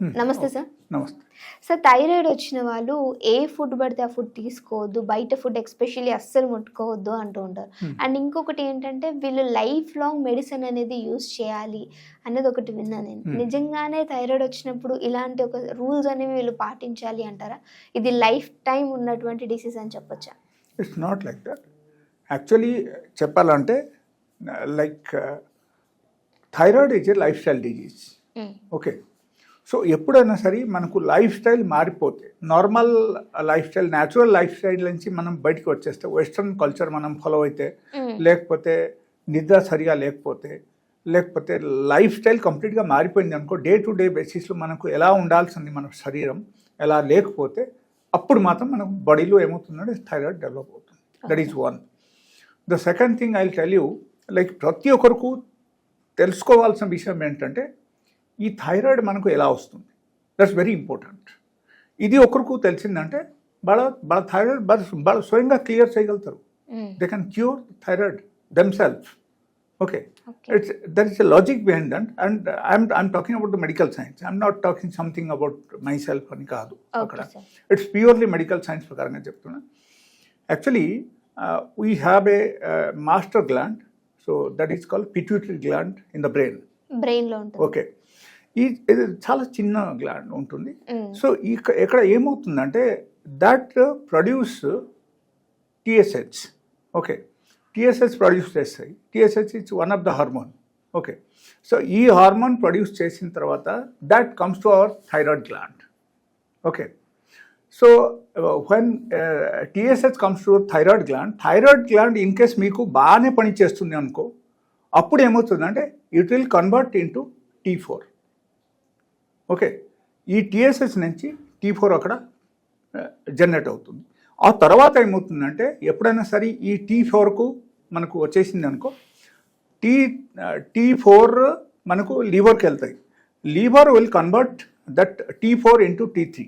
నమస్తే సార్. నమస్తే. Sir thyroid వచ్చిన వాళ్ళు ఏ ఫుడ్ పడితే ఆ ఫుడ్ తీసుకోవద్దు బయట ఫుడ్ ఎస్పెషల్లీ అస్సలు ముట్టుకోవద్దు అంటూ ఉంటారు. అండ్ ఇంకొకటి ఏంటంటే వీళ్ళు లైఫ్ లాంగ్ మెడిసిన్ అనేది యూస్ చేయాలి అనేది ఒకటి విన్నా నేను. నిజంగానే థైరాయిడ్ వచ్చినప్పుడు ఇలాంటి ఒక రూల్స్ అనేవి వీళ్ళు పాటించాలి అంటారా? ఇది లైఫ్ టైం ఉన్నటువంటి డిసీజ్ అని చెప్పొచ్చా? It's not like that actually చెప్పాలంటే like thyroid is a lifestyle disease okay so ఎప్పుడైనా సరే మనకు లైఫ్ స్టైల్ మారిపోతే normal lifestyle natural lifestyle నుంచి మనం బయటికి వచ్చేస్తే వెస్ట్రన్ కల్చర్ మనం ఫాలో అయితే లేకపోతే నిద్ర సరిగా లేకపోతే లేకపోతే లైఫ్ స్టైల్ కంప్లీట్గా మారిపోయింది అనుకో డే టు డే బేసిస్లో మనకు ఎలా ఉండాల్సింది మన శరీరం ఎలా లేకపోతే అప్పుడు మాత్రం మనకు బాడీలో ఏమవుతుందంటే థైరాయిడ్ డెవలప్ అవుతుంది. That is one the second thing I tell you like ప్రతి ఒక్కరికి తెలుసుకోవాల్సిన విషయం ఏంటంటే ఈ థైరాయిడ్ మనకు ఎలా వస్తుంది? దట్స్ వెరీ ఇంపార్టెంట్ ఇది ఒకరికి తెలిసిందంటే వాళ్ళ వాళ్ళ థైరాయిడ్ వాళ్ళ స్వయంగా క్లియర్ చేయగలుగుతారు. They can cure thyroid themselves okay okay it's there is a logic behind that and i'm i'm talking about the medical science. I'm not talking something about myself అని కాదు అక్కడ. ఇట్స్ ప్యూర్లీ మెడికల్ సైన్స్ ప్రకారంగా చెప్తున్నా. Actually we have a master gland so that is called pituitary gland in the brain బ్రెయిన్లో ఉంటుంది. Okay ఈ ఇది చాలా చిన్న గ్లాండ్ ఉంటుంది. సో ఇక ఇక్కడ ఏమవుతుందంటే that produce TSH okay. TSH produce చేస్తాయి. TSH it's one of the hormone okay. So ఈ హార్మోన్ ప్రొడ్యూస్ చేసిన తర్వాత that comes to our thyroid gland okay. So when TSH comes to thyroid gland thyroid gland in case మీకు బాగానే పని చేస్తుంది అనుకో అప్పుడు ఏమవుతుందంటే it will convert into T four okay. ఈ టిఎస్ఎస్ నుంచి టీ ఫోర్ అక్కడ జనరేట్ అవుతుంది. ఆ తర్వాత ఏమవుతుందంటే ఎప్పుడైనా సరే ఈ టీ ఫోర్కు మనకు వచ్చేసింది అనుకో టీ టీ ఫోర్ మనకు లీవర్కి వెళ్తాయి. Liver will convert that T four into T three.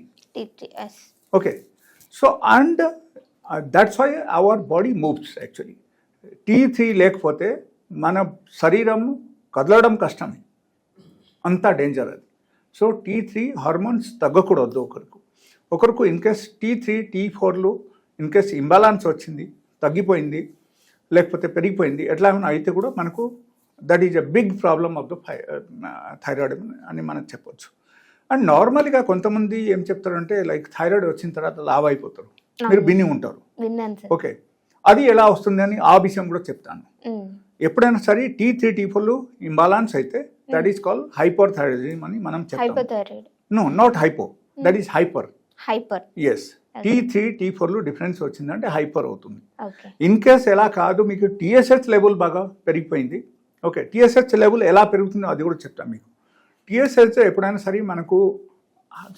Okay. So and that's why our body moves actually T three లేకపోతే మన శరీరం కదలడం కష్టమే. అంత డేంజర్ అది. సో టీ త్రీ హార్మోన్స్ తగ్గకూడదు ఒకరికి. ఒకరికి in case T three T ఫోర్లు ఇన్ కేస్ ఇంబాలాన్స్ వచ్చింది తగ్గిపోయింది లేకపోతే పెరిగిపోయింది ఎట్లా ఏమైనా అయితే కూడా మనకు that is a big problem of the thyroid అని మనం చెప్పొచ్చు. అండ్ నార్మల్గా కొంతమంది ఏం చెప్తారంటే లైక్ థైరాయిడ్ వచ్చిన తర్వాత లావ్ అయిపోతారు మీరు బిన్ని ఉంటారు. ఓకే అది ఎలా వస్తుంది అని ఆ విషయం కూడా చెప్తాను. ఎప్పుడైనా సరే టీ త్రీ టీ ఫోర్లు ఇంబాలాన్స్ అయితే that is call hyperthyroidism అని మనం చెప్తాం. No not hypo that is hyper hyper S T three T ఫోర్లు డిఫరెన్స్ వచ్చిందంటే హైపర్ అవుతుంది. ఇన్ కేస్ ఎలా కాదు మీకు టీఎస్హెచ్ లెవెల్ బాగా పెరిగిపోయింది. ఓకే టీఎస్హెచ్ లెవెల్ ఎలా పెరుగుతుందో అది కూడా చెప్తాను మీకు. టీఎస్హెచ్ ఎప్పుడైనా సరే మనకు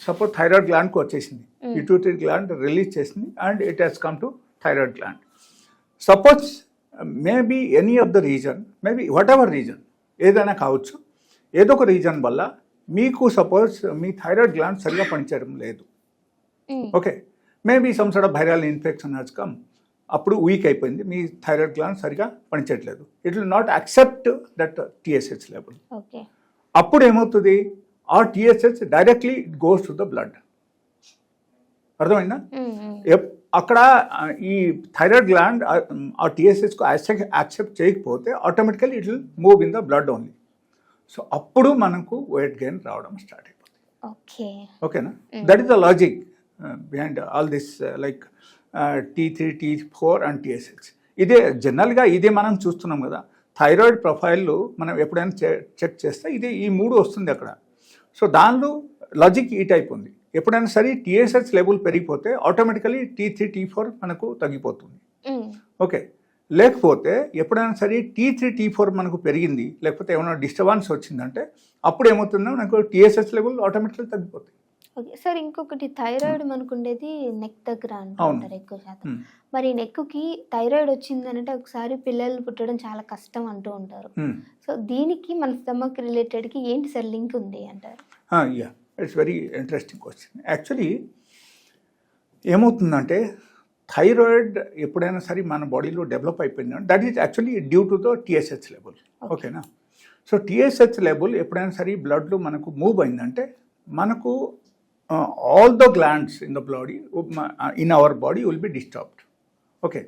సపోజ్ థైరాయిడ్ గ్లాండ్కి వచ్చేసింది. పిట్యూటరీ గ్లాండ్ రిలీజ్ చేసింది and it has come to thyroid gland suppose maybe any of the reason maybe whatever reason ఏదైనా కావచ్చు ఏదో ఒక రీజన్ వల్ల మీకు సపోజ్ మీ థైరాయిడ్ గ్లాండ్ సరిగా పనిచేయడం లేదు. Okay. Maybe some side viral infection has come. అప్పుడు వీక్ అయిపోయింది. మీ థైరాయిడ్ గ్లాండ్ సరిగా పనిచేయట్లేదు. It will not accept that TSH level. అప్పుడు ఏమవుతుంది? ఆ TSH directly it goes to the blood. అర్థమైందా? అక్కడ ఈ థైరాయిడ్ గ్లాండ్ ఆ టిఎస్హెచ్కు యాక్సెప్ట్ చేయకపోతే automatically it will move in the blood only. So అప్పుడు మనకు వెయిట్ గెయిన్ రావడం స్టార్ట్ అయిపోతుంది. ఓకే. ఓకేనా? That is the logic behind all this like T three T four and TSH ఇదే జనరల్గా ఇదే మనం చూస్తున్నాం కదా. థైరాయిడ్ ప్రొఫైల్ మనం ఎప్పుడైనా చెక్ చేస్తే ఇది ఈ మూడు వస్తుంది అక్కడ. సో దానిలో లాజిక్ ఈ టైప్ ఉంది. ఎప్పుడైనా సరే TSH level పెరిగిపోతే automatically T three T four మనకు తగ్గిపోతుంది. ఓకే లేకపోతే ఎప్పుడైనా సరే టీ త్రీ టీ ఫోర్ మనకు పెరిగింది. లేకపోతే ఏమైనా డిస్టర్బెన్స్ వచ్చిందంటే అప్పుడు ఏమవుతుందో మనకు టీఎస్హెచ్ లెవెల్ ఆటోమేటిక్గా తగ్గిపోతాయి. ఓకే సార్ ఇంకొకటి థైరాయిడ్ మనకు ఉండేది నెక్ దగ్గర. అంటుంటారు ఎక్కువ శాతం. Hmm. మరి నెక్కి థైరాయిడ్ వచ్చిందంటే ఒకసారి పిల్లలు పుట్టడం చాలా కష్టం అంటూ ఉంటారు. Hmm. సో దీనికి మన స్టమక్ రిలేటెడ్కి ఏంటి సార్ లింక్ ఉంది అంటారు? Yeah it's very interesting question actually ఏమవుతుందంటే థైరాయిడ్ ఎప్పుడైనా సరే మన బాడీలో డెవలప్ అయిపోయింది. That is actually due to the TSH level ఓకేనా సో టిఎస్హెచ్ లెవెల్ ఎప్పుడైనా సరే బ్లడ్లో మనకు మూవ్ అయిందంటే మనకు all the glands in the body in our body will be disturbed okay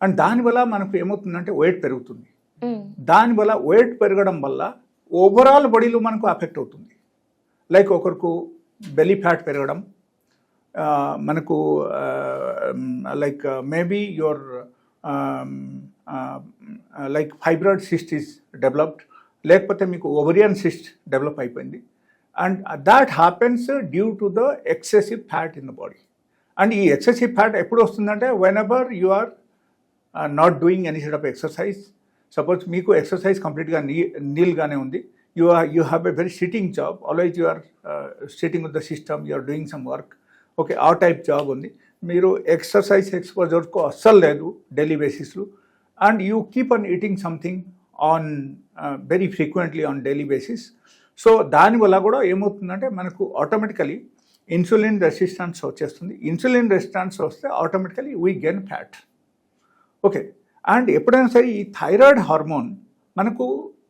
and దానివల్ల మనకు ఏమవుతుందంటే వెయిట్ పెరుగుతుంది. మ్మ్. దానివల్ల వెయిట్ పెరగడం వల్ల ఓవరాల్ బాడీలో మనకు అఫెక్ట్ అవుతుంది. లైక్ ఒకరికి బెలీ ఫ్యాట్ పెరగడం మనకు like maybe your like fibroid cyst is developed లేకపోతే మీకు ఒవరియన్ సిస్ట్ డెవలప్ అయిపోయింది. And that happens due to the excessive fat in the body and ఈ ఎక్సెసివ్ ఫ్యాట్ ఎప్పుడు వస్తుందంటే whenever you are not doing any set of exercise suppose మీకు exercise కంప్లీట్గా నీ నీల్గానే ఉంది. You are you have a very sitting job always you are sitting with the system you are doing some work okay ఆ type job ఉంది. మీరు exercise ఎక్స్పోజర్కు అస్సలు లేదు డైలీ బేసిస్లో. And you keep on eating something on very frequently on daily basis. So దానివల్ల కూడా ఏమవుతుందంటే మనకు ఆటోమేటికలీ ఇన్సులిన్ రెసిస్టెన్స్ వచ్చేస్తుంది. ఇన్సులిన్ రెసిస్టెన్స్ వస్తే automatically we gain fat. Okay and ఎప్పుడైనా సరే ఈ థైరాయిడ్ హార్మోన్ మనకు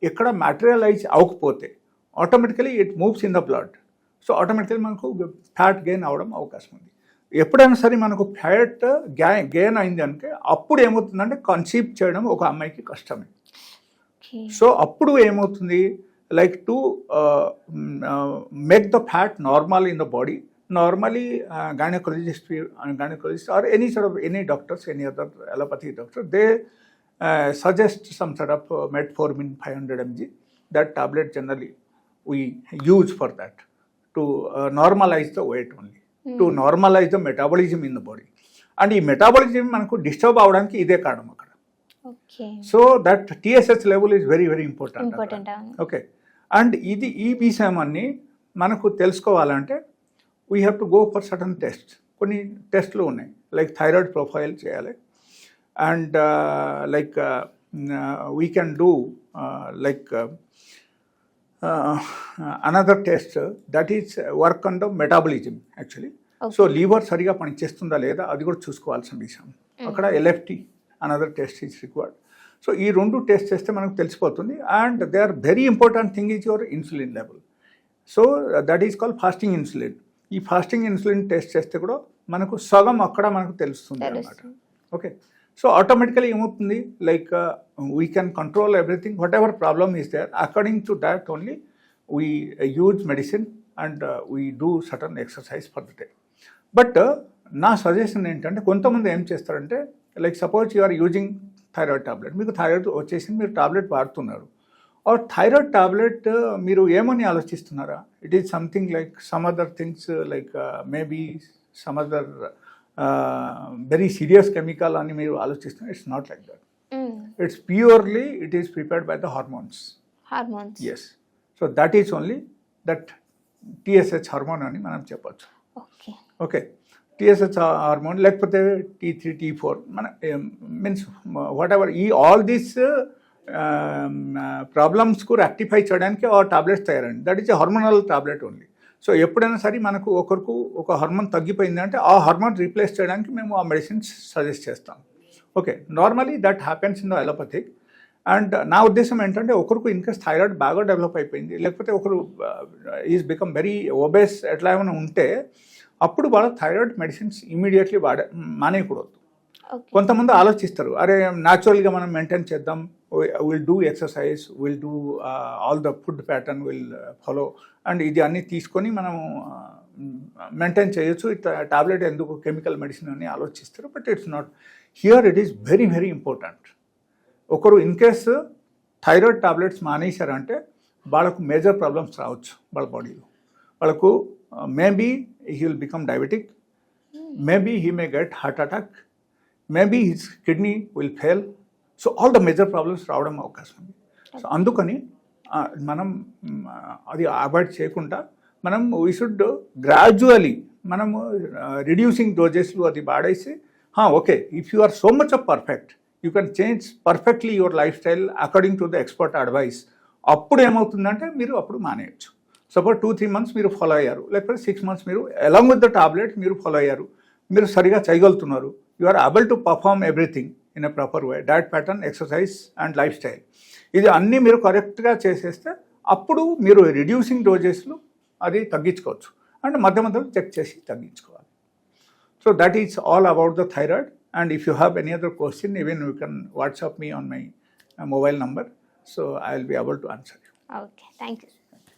ఎక్కడ మ్యాటరియలైజ్ అవ్వకపోతే automatically it moves in the blood. So automatically మనకు ఫ్యాట్ గెయిన్ అవ్వడం అవకాశం ఉంది. ఎప్పుడైనా సరే మనకు ఫ్యాట్గా గెయిన్ అయింది అంటే అప్పుడు ఏమవుతుందంటే కన్సీవ్ చేయడం ఒక అమ్మాయికి కష్టమే. సో అప్పుడు ఏమవుతుంది? Like to make the fat normal in the body. Normally gynaecologist gynaecologist are any sort of any doctors any other doctor they uh, suggest some sort of uh, metformin 500 mg that tablet generally we use for that to uh, normalize the weight only. To normalize the metabolism in the body. And ఈ metabolism మనకు disturb అవడానికి ఇదే కారణం అక్కడ. So that TSH level is very very important okay and ఇది ఈ అన్ని మనకు తెలుసుకోవాలంటే we have to go for certain test కొన్ని టెస్ట్లు ఉన్నాయి. లైక్ థైరాయిడ్ ప్రొఫైల్ చేయాలి. And like we can do like another test that is work the metabolism actually so liver సరిగా పనిచేస్తుందా లేదా అది కూడా చూసుకోవాల్సిన విషయం. అక్కడ LFT another test is required so ఈ రెండు టెస్ట్ చేస్తే మనకు తెలిసిపోతుంది. And they are very important thing is your insulin level so that is call fasting insulin ఈ ఫాస్టింగ్ ఇన్సులిన్ టెస్ట్ చేస్తే కూడా మనకు సగం అక్కడ మనకు తెలుస్తుంది అనమాట. ఓకే సో ఆటోమేటికలీ ఏమవుతుంది? Like we can control everything whatever problem is there according to that only we use medicine and we do certain exercise for the day but నా సజెషన్ ఏంటంటే కొంతమంది ఏం చేస్తారంటే like suppose you are using thyroid tablet మీకు thyroid వచ్చేసి మీరు tablet వాడుతున్నారు. Are thyroid tablet మీరు ఏమని ఆలోచిస్తున్నారా? It is something like some other things like maybe some other very serious chemical అని మీరు ఆలోచిస్తున్నారు it's not like that it's purely it is prepared by the hormones hormones S so that is only that TSH hormone అని మనం చెప్పొచ్చు. Okay TSH hormone లేకపోతే T three T four మన means whatever ఈ all these ప్రాబ్లమ్స్కు rectify చేయడానికి ఆ tablets తయారండి that is a hormonal tablet only so ఎప్పుడైనా సరే మనకు ఒకరికి ఒక హార్మోన్ తగ్గిపోయింది అంటే ఆ హార్మోన్ రీప్లేస్ చేయడానికి మేము ఆ మెడిసిన్స్ సజెస్ట్ చేస్తాం. Okay normally that happens in the allopathic and నా ఉద్దేశం ఏంటంటే ఒకరికి ఇన్కేస్ థైరాయిడ్ బాగా డెవలప్ అయిపోయింది లేకపోతే ఒకరు ఈజ్ బికమ్ వెరీ ఓబేస్ ఎట్లా ఏమైనా ఉంటే అప్పుడు వాళ్ళ థైరాయిడ్ మెడిసిన్స్ ఇమీడియట్లీ వాడే మానేయకూడదు. కొంతమంది ఆలోచిస్తారు అరే న్యాచురల్గా మనం మెయింటైన్ చేద్దాం will do exercise will do all the food pattern will follow and ఇది అన్నీ తీసుకొని మనం మెయింటైన్ చేయొచ్చు. టాబ్లెట్ ఎందుకు కెమికల్ మెడిసిన్ అని ఆలోచిస్తారు but it's not here it is very very important ఒకరు ఇన్ కేస్ థైరాయిడ్ టాబ్లెట్స్ మానేశారంటే వాళ్ళకు మేజర్ ప్రాబ్లమ్స్ రావచ్చు వాళ్ళ బాడీలో వాళ్ళకు maybe he will become diabetic maybe he may get heart attack maybe his kidney will fail. So all the major problems రావడం అవకాశం ఉంది. సో అందుకని మనం అది అవాయిడ్ చేయకుండా మనం వీ షుడ్ గ్రాడ్యువలీ మనము రిడ్యూసింగ్ డోజెస్లు అది వాడేసి okay if you are so much of perfect you can change perfectly your life style according to the expert advice అప్పుడు ఏమవుతుందంటే మీరు అప్పుడు మానేయచ్చు. సపోజ్ టూ త్రీ మంత్స్ మీరు ఫాలో అయ్యారు. లేకపోతే సిక్స్ మంత్స్ మీరు అలాంగ్ విత్ ద టాబ్లెట్ మీరు ఫాలో అయ్యారు. మీరు సరిగా చేయగలుగుతున్నారు. You are able to perform everything in a proper way diet pattern exercise and life style. ఇది అన్నీ మీరు కరెక్ట్గా చేసేస్తే అప్పుడు మీరు రిడ్యూసింగ్ డోజెస్లు అది తగ్గించుకోవచ్చు. అండ్ మధ్య మధ్యలో చెక్ చేసి తగ్గించుకోవాలి. So that is all about the thyroid and if you have any other question even you can WhatsApp me on my mobile number so I will be able to answer you okay thank you